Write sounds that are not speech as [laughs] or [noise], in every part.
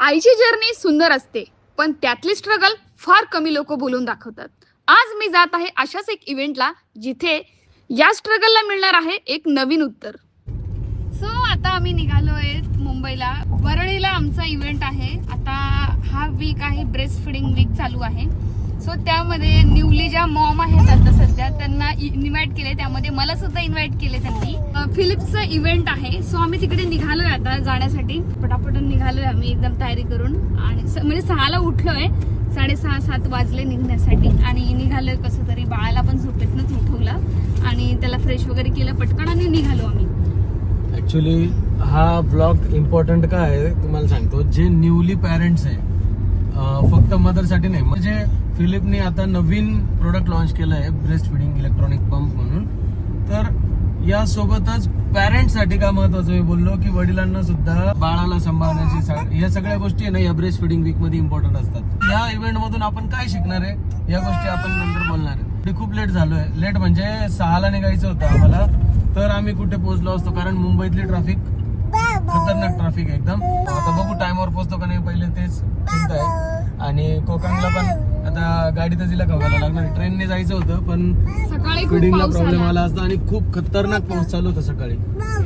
आईची जर्नी सुंदर असते पण त्यातली स्ट्रगल फार कमी लोक बोलून दाखवतात. आज मी जात आहे अशाच एक इव्हेंटला जिथे या स्ट्रगलला मिळणार आहे एक नवीन उत्तर. सो आता आम्ही निघालो आहेत मुंबईला. वरळीला आमचा इव्हेंट आहे. आता हा वीक आहे ब्रेस्ट फिडिंग वीक चालू आहे. सो त्यामध्ये न्यूली ज्या मॉम आहेत आता सध्या त्यांना इन्व्हाइट केले. त्यामध्ये मला सुद्धा इन्व्हाइट केले त्यांनी. फिलिप्सचं इव्हेंट आहे सो आम्ही तिकडे निघालोय आता जाण्यासाठी. पटापटून निघालोय आम्ही एकदम तयारी करून. आणि स- म्हणजे सहाला उठलोय साडेसहा सात वाजले निघण्यासाठी. आणि निघालोय कसं तरी बाळाला पण झोपेतनंच उठवलं. आणि त्याला फ्रेश वगैरे केलं पटकन आणि निघालो आम्ही. ऍक्च्युली हा ब्लॉग इम्पॉर्टंट काय आहे तुम्हाला सांगतो. जे न्यूली पॅरेंट्स आहे फक्त मदरसाठी नाही. म्हणजे फिलिपने आता नवीन प्रोडक्ट लॉन्च केलं आहे ब्रेस्ट फिडिंग इलेक्ट्रॉनिक पंप म्हणून. तर यासोबतच पॅरेंट्ससाठी काय महत्वाचं मी बोललो की वडिलांना सुद्धा बाळाला सांभाळण्याची या सगळ्या गोष्टी आहे ना या ब्रेस्ट फिडिंग वीकमध्ये इम्पॉर्टंट असतात. या इव्हेंट मधून आपण काय शिकणार आहे? या गोष्टी आपण नंतर बोलणार आहे. खूप लेट झालोय. लेट म्हणजे सहाला निघायचं होतं आम्हाला. तर आम्ही कुठे पोहोचलो असतो? कारण मुंबईतली ट्रॅफिक खतरनाक ट्रॅफिक एकदम. आता बघू टाइमवर पोहोचतो का नाही पहिले तेच चिंता आहे. आणि कोकणला पण आता गाडी तर तिला खवायला लागणार ट्रेनने जायचं होतं पण सकाळी फिडिंगला प्रॉब्लेम आला. असता आणि खूप खतरनाक पाऊस चालू होता सकाळी.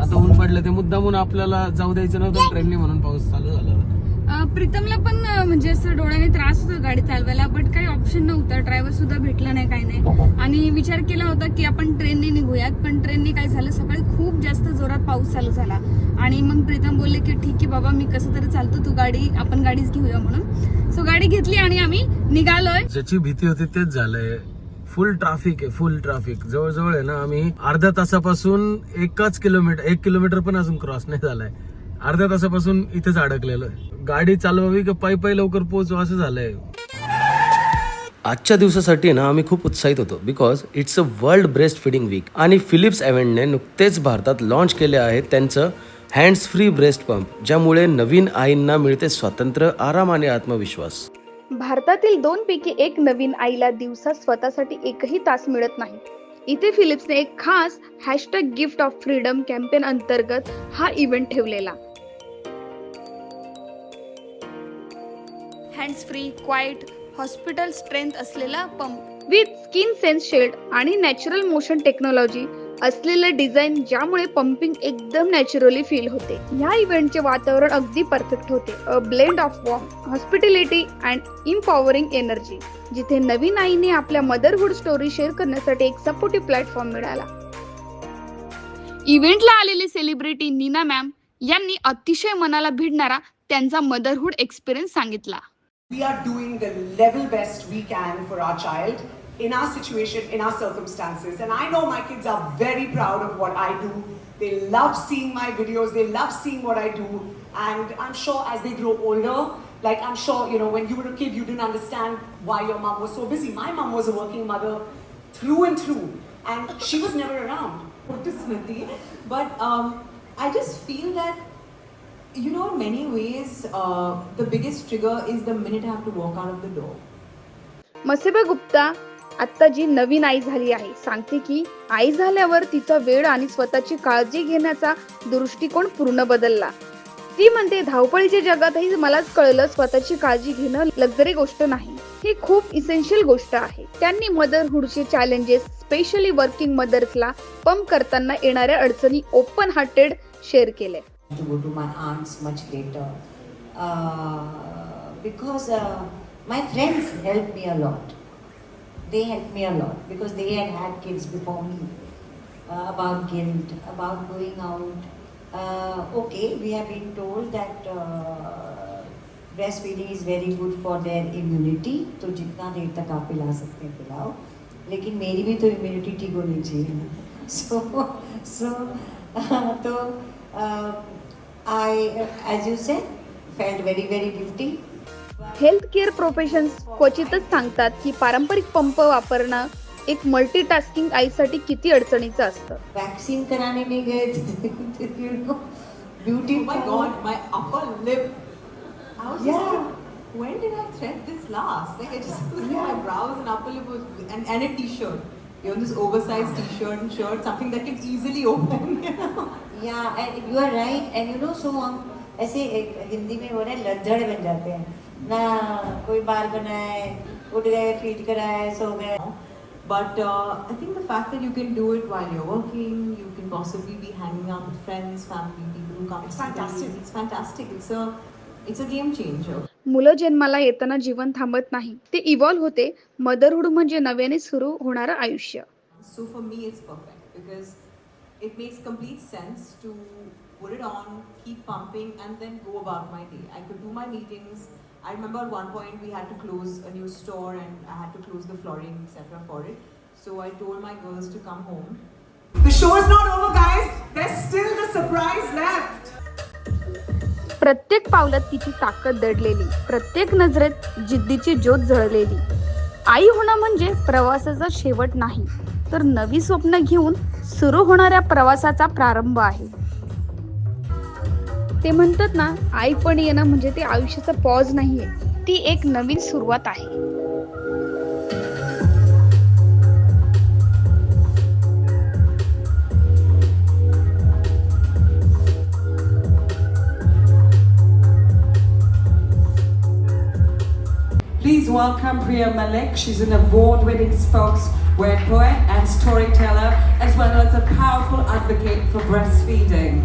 आता ऊन पडलं ते मुद्दामून आपल्याला जाऊ द्यायचं नव्हतं ट्रेनने म्हणून पाऊस चालू झाला होता. प्रीतमला पण म्हणजे असं डोळ्याने त्रास होता गाडी चालवायला बट काही ऑप्शन नव्हता. ड्रायव्हर सुद्धा भेटला नाही काही नाही. आणि विचार केला होता की आपण ट्रेनने निघूयात पण ट्रेनने काय झालं? सकाळी खूप जास्त जोरात पाऊस चालू झाला. आणि मग प्रीतम बोलले की ठीक आहे बाबा मी कसं तरी चालतो तू गाडी आपण गाडीच घेऊया म्हणून. सो गाडी घेतली आणि आम्ही निघालोय. ज्याची भीती होती तेच झालंय. फुल ट्राफिक आहे फुल ट्राफिक जवळजवळ आहे ना आम्ही अर्ध्या तासापासून एकच किलोमीटर एक किलोमीटर पण अजून क्रॉस नाही झालाय. अर्ध्या तासापासून इथेच अडकलेलो आहे. गाडी चालवावी की पायी पायी लवकर पोहोचू असं झालंय. आजच्या दिवसासाठी ना आम्ही खूप उत्साहित होतो because it's a world breast feeding week आणि फिलिप्स एव्हेंटने नुकतेच भारतात लॉन्च केले आहे त्यांचं हँड्स फ्री ब्रेस्ट पंप ज्यामुळे नवीन आईंना मिळते स्वातंत्र्य आराम आणि आत्मविश्वास. भारतातील दोन पैकी एक नवीन आईला दिवसात स्वतःसाठी एकही तास मिळत नाही. इथे फिलिप्सने एक खास hashtag gift of freedom campaign अंतर्गत हा इव्हेंट ठेवलेला. Hands free quiet hospital strength असलेला pump. With skin sense shield आणि नॅचरल मोशन टेक्नॉलॉजी असलेलं डिझाईन ज्यामुळे पंपिंग एकदम नॅचरली फील होते. या इव्हेंटचे वातावरण अगदी परफेक्ट होते. A blend of warm hospitality and empowering energy जिथे नवीन आईने आपल्या मदरहुड स्टोरी शेअर करण्यासाठी एक सपोर्टिव्ह प्लॅटफॉर्म मिळाला. इव्हेंटला आलेले सेलिब्रिटी नीना मॅम यांनी अतिशय मनाला भिडणारा त्यांचा मदरहुड एक्सपिरियन्स सांगितला. We are doing the level best we can for our child in our situation, in our circumstances. And I know my kids are very proud of what I do. They love seeing my videos, they love seeing what I do. And I'm sure as they grow older, like I'm sure, you know, when you were a kid, you didn't understand why your mom was so busy. My mom was a working mother through and through, and she was never around. [laughs] but um, I just feel that you know, in many ways, uh, the biggest trigger is the minute I have to walk out of the door. Masaba Gupta आता जी नवीन आई झाली आहे सांगते की आई झाल्यावर तिचा वेळ आणि स्वतःची काळजी घेण्याचा दृष्टिकोन पूर्ण बदलला. ती म्हणते धावपळीच्या जगातही मलाच कळलं स्वतःची काळजी घेणं लक्झरी गोष्ट नाही. ही खूप इसेन्शियल गोष्ट आहे. त्यांनी मदरहुडचे चॅलेंजेस स्पेशली वर्किंग मदर्सला पंप करताना येणाऱ्या अडचणी ओपन हार्टेड शेअर केले to go to my aunt's much later uh, because uh, my friends helped me a lot. They helped me a lot because they had had kids before me. Uh, about guilt, about going out. Uh, okay, we have been told that uh, breastfeeding is very good for their immunity. तो जितना देर तक आप पिला सकते हैं पिलाओ लेकिन मेरी भी तो इम्यूनिटी ठीक होनी चाहिए ना [laughs] सो सो तो [laughs] I as you say felt very very guilty health care professions क्वचितच सांगतात की पारंपरिक पंप वापरणं एक मल्टीटास्किंग आईसाठी किती अडचणीचं असतं वैक्सीन कराने नहीं गए you beauty Oh my god, my upper lip. I was Yeah. just like, when did I thread this last? Like I just was like, my brows and upper lip was and, and a t-shirt. You know, this oversized t-shirt and shirt, something that can easily open, you know. Yeah you are right and you know so हम ऐसे एक हिंदी में बोले लद्दड़ बन जाते हैं। ना कोई बार बनाए उठ गए फीट कराए सो गए। But I think the fact that you can do it while you are working you can possibly be hanging out with friends family people come it's fantastic it's fantastic it's a it's a game changer मुलं जन्माला येताना जीवन थांबत नाही. ते evolve होते. Motherhood म्हणजे नव्याने सुरू होणारं आयुष्य. So for me it's perfect because it makes complete sense to put it on, keep pumping, and then go about my day. I could do my meetings. I remember at one point we had to close a new store and I had to close the flooring, etc. for it. So I told my girls to come home The show is not over, guys. There's still the surprise left. प्रत्येक पावलात तिची ताकद दडलेली प्रत्येक नजरेत जिद्दीची ज्योत झळलेली आई होणं म्हणजे प्रवासाचा शेवट नाही तर नवी स्वप्न घेऊन सुरू होणाऱ्या प्रवासाचा प्रारंभ आहे ते म्हणतात ना आई पण येणं म्हणजे ते आयुष्याचा पॉज नाहीये ती एक नवीन सुरुवात आहे Please welcome Priya Malek. She's an award-winning spokesword poet and storyteller, as a powerful advocate for breastfeeding.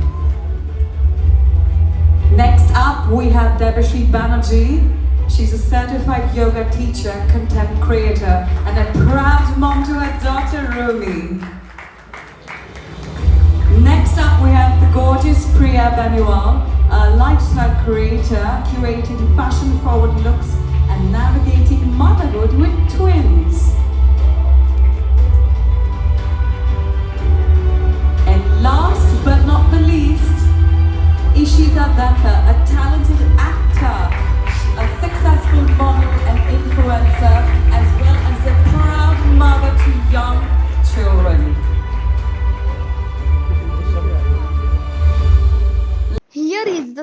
Next up, we have Debashri Banerjee. She's a certified yoga teacher, content creator, and a proud mom to her daughter Rumi. Next up, we have the gorgeous Priya Banual, a lifestyle creator, curating fashion-forward looks and navigating motherhood with twins.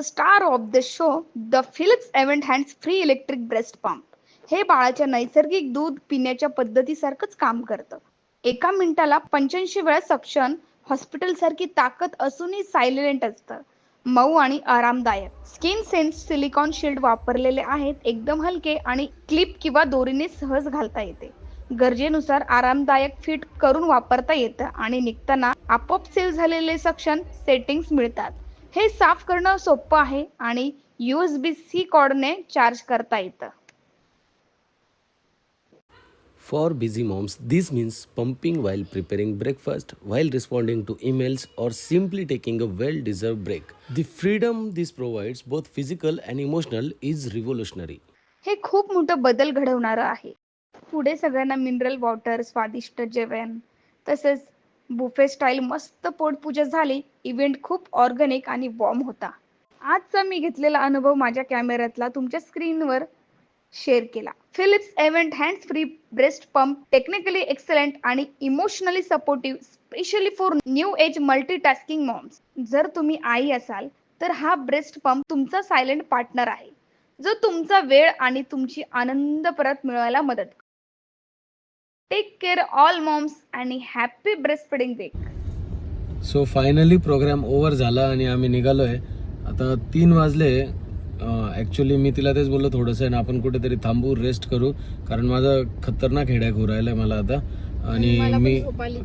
Star of the show the Philips Avent hands free electric breast pump हे बाळाच्या नैसर्गिक दूध पिण्याच्या पद्धतीसारखंच काम करतं. एका मिनिटाला पंच्याऐंशी वेळा सक्शन हॉस्पिटल सारखी ताकद असूनही सायलेंट असतं. मऊ आणि आरामदायक. स्किन सेन्स सिलिकॉन शिल्ड वापरलेले आहेत एकदम हलके आणि क्लिप किंवा दोरीने सहज घालता येते. गरजेनुसार आरामदायक फिट करून वापरता येतं आणि निघताना आपोआप सेव्ह झालेले सक्शन सेटिंग्स मिळतात. हे साफ करणं सोपं आहे आणि USB सी कॉर्डने चार्ज करता येतं For busy moms, this means pumping while preparing breakfast, while responding to emails, or simply taking a well deserved break. The freedom this provides, both physical and emotional, is revolutionary. हे खूप मोठं बदल घडवणारं आहे पुढे सगळ्यांना मिनरल वॉटर स्वादिष्ट जेवण तसेच बुफे स्टाईल मस्त पोटपूजा झाली. इव्हेंट खूप ऑर्गॅनिक आणि वॉर्म होता. आजचा मी घेतलेला अनुभव माझ्या कॅमेऱ्यातला तुमच्या स्क्रीनवर शेअर केला. Philips Avent hands free breast pump technically excellent आणि emotionally supportive specially for new age multitasking moms जर तुम्ही आई असाल तर हा ब्रेस्ट पंप तुमचा सायलेंट पार्टनर आहे. जो तुमचा वेळ आणि तुमची आनंद परत मिळवायला मदत टेक केअर ऑल मॉम्स आणि happy breast feeding week so finally programme over झाला आणि आम्ही निघालोय. आता तीन वाजले. ॲक्च्युली मी तिला तेच बोललो थोडंसं आहे ना आपण कुठेतरी थांबू रेस्ट करू. कारण माझा खतरनाक हेड्याक होऊ राहिलाय मला आता. आणि मी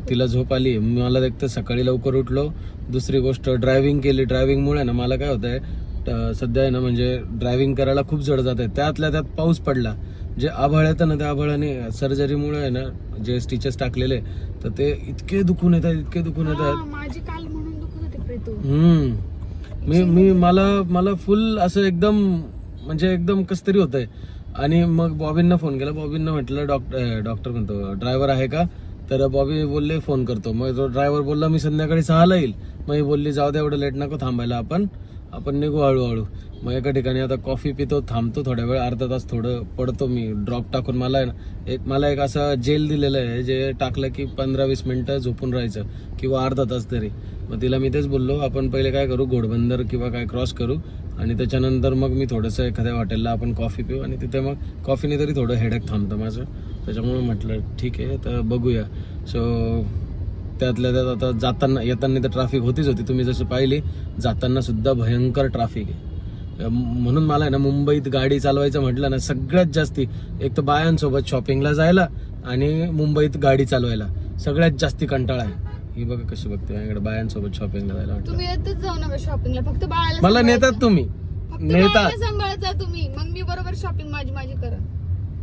तिला झोप आली. मला एक तर सकाळी लवकर उठलो. दुसरी गोष्ट ड्रायव्हिंग केली. ड्रायव्हिंगमुळे ना मला काय होत आहे सध्या आहे ना म्हणजे ड्रायव्हिंग करायला खूप जड जात आहे त्यातल्या त्यात पाऊस पडला. जे आभाळ येतं ना त्या आभाळाने सर्जरीमुळे आहे ना जे स्टिचेस टाकलेले तर ते इतके दुखून येतात इतके दुखून येतात. माझी काल म्हणून दुखत होते प्रीतू. हम्म. मी मी मला मला फुल असं एकदम म्हणजे एकदम कस तरी होतंय. आणि मग बॉबींना फोन केला. बॉबींना म्हटलं डॉक्टर डॉक्टर म्हणतो ड्रायव्हर आहे का? तर बॉबी बोलले फोन करतो. मग तो ड्रायव्हर बोलला मी संध्याकाळी सहाला येईल. मग बोलली जाऊ दे एवढं लेट नको थांबायला आपण. आपण निघू हळूहळू. मग एका ठिकाणी आता कॉफी पितो थांबतो थोड्या वेळ अर्धा तास थोडं पडतो मी ड्रॉप टाकून. मला आहे ना एक मला एक असं जेल दिलेलं आहे जे टाकलं की पंधरा वीस मिनटं झोपून राहायचं किंवा अर्धा तास तरी. मग तिला मी तेच बोललो आपण पहिले काय करू घोडबंदर किंवा काय क्रॉस करू आणि त्याच्यानंतर मग मी थोडंसं एखाद्या हॉटेलला आपण कॉफी पिऊ आणि तिथे मग कॉफीने तरी थोडं हेडक थांबतं माझं. त्याच्यामुळे म्हटलं ठीक आहे तर बघूया. सो त्यातल्या त्यात आता जाताना येताना तर ट्रॅफिक होतीच होती. तुम्ही जसं पाहिली जाताना सुद्धा भयंकर ट्रॅफिक आहे. म्हणून मला आहे ना मुंबईत गाडी चालवायचं म्हटलं ना सगळ्यात जास्ती. एक तर बायांसोबत शॉपिंगला जायला आणि मुंबईत गाडी चालवायला. सगळ्यात जास्ती कंटाळा आहे. ही बघा कशी बघते माझ्याकडे बायांसोबत शॉपिंगला जायला म्हटलं. तुम्ही येतच जाऊ नका शॉपिंगला फक्त बाळाला मला नेतात. तुम्ही. फक्त नेतात. बाळाला तुम्ही. मग मी बरोबर शॉपिंग माझी माझी करा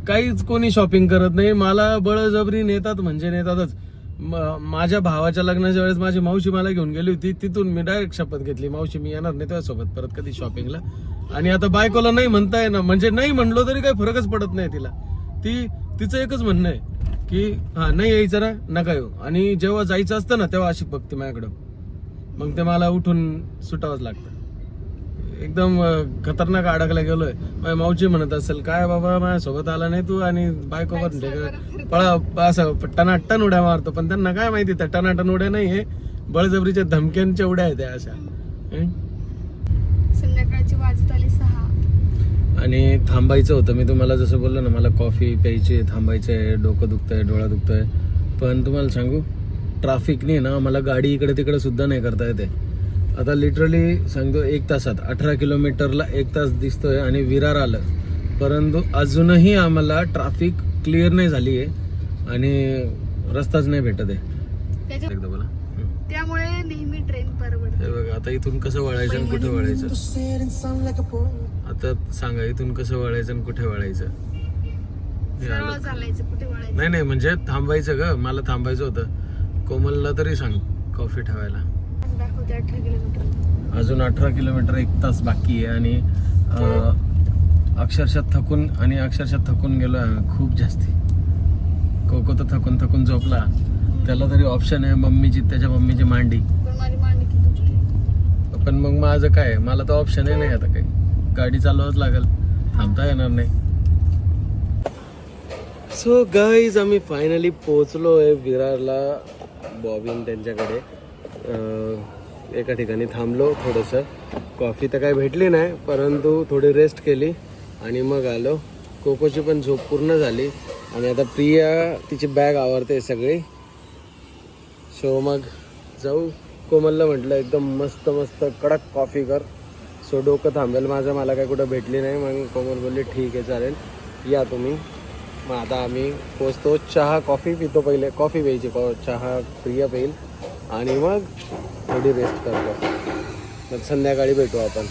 काहीच कोणी शॉपिंग करत नाही. मला बळजबरी नेतात म्हणजे नेतातच. माझ्या भावाच्या लग्नाच्या वेळेस माझी मावशी मला घेऊन गेली होती. तिथून मी डायरेक्ट शपथ घेतली. मावशी मी येणार नाही त्यासोबत परत कधी शॉपिंगला आणि आता बायकोला नाही म्हणताय ना म्हणजे नाही म्हणलो तरी काही फरकच पडत नाही तिला. ती तिचं एकच म्हणणं आहे की हा नाही यायचं ना नका येऊ. आणि जेव्हा जायचं असतं ना तेव्हा अशी बघते माझ्याकडं. मग ते मला उठून सुटावंच लागतं. एकदम खतरनाक अडकला गेलोय. माझ्या मावची म्हणत असेल काय बाबा माझ्यासोबत आला नाही तू आणि बायको पण पळा असं टनाटन उड्या मारतो. पण त्यांना काय माहिती त्या टनाटन उड्या नाही हे बळजबरीच्या धमक्यांच्या उड्या आहेत अशा? संध्याकाळची वाजत आली सहा. आणि थांबायचं होतं. मी तुम्हाला जसं बोललो ना मला कॉफी प्यायची आहे, थांबायचं आहे डोकं दुखतंय डोळा दुखतोय. पण तुम्हाला सांगू ट्राफिकने ना मला गाडी इकडे तिकडे सुद्धा नाही करता येते. आता लिटरली सांगतो एक तासात अठरा किलोमीटरला एक तास दिसतोय आणि विरार आलं. परंतु अजूनही आम्हाला ट्राफिक क्लिअर नाही झाली आहे आणि रस्ताच नाही भेटत आहे. त्याच्या एकदा बोला. त्यामुळे नेहमी ट्रेन परवडते. हे बघा आता इथून कसं वळायचं आणि कुठे वळायचं? आता सांगा इथून कसं वळायचं आणि कुठे वळायचं? नाही नाही म्हणजे थांबायचं ग. मला थांबायचं होतं. कोमलला तरी सांग कॉफी ठेवायला. दाखवते अठरा किलोमीटर अजून अठरा किलोमीटर एक तास बाकी आहे आणि अक्षरशः थकून आणि अक्षरशः थकून गेलो आहे खूप जास्ती. कोको तर थकून थकून झोपला. त्याला तरी ऑप्शन आहे मम्मीची त्याच्या मम्मीची मांडी. पण मग माझं काय मला तर ऑप्शन आहे नाही आता काही. गाडी चालवाच लागेल. थांबता येणार नाही. सो गाईज आम्ही फायनली पोचलो आहे विरारला. बॉबीन त्यांच्याकडे. एका ठिकाणी थांबलो थोडंसं. कॉफी तर काही भेटली नाही परंतु थोडी रेस्ट केली आणि मग आलो. कोकोची पण झोप पूर्ण झाली. आणि आता प्रिया तिची बॅग आवडते सगळी. सो मग जाऊ. कोमलला म्हटलं एकदम मस्त मस्त कडक कॉफी कर. सो डोकं थांबेल. माझं मला काय कुठं भेटली नाही. मग कोमल बोलली ठीक आहे चालेल. या तुम्ही. मग आता आम्ही पोचतो. चहा कॉफी पितो पहिले. कॉफी प्यायची कॉ चहा प्रिया पेईल. आणि मग थोडी रेस्ट करतो मग संध्याकाळी भेटू आपण.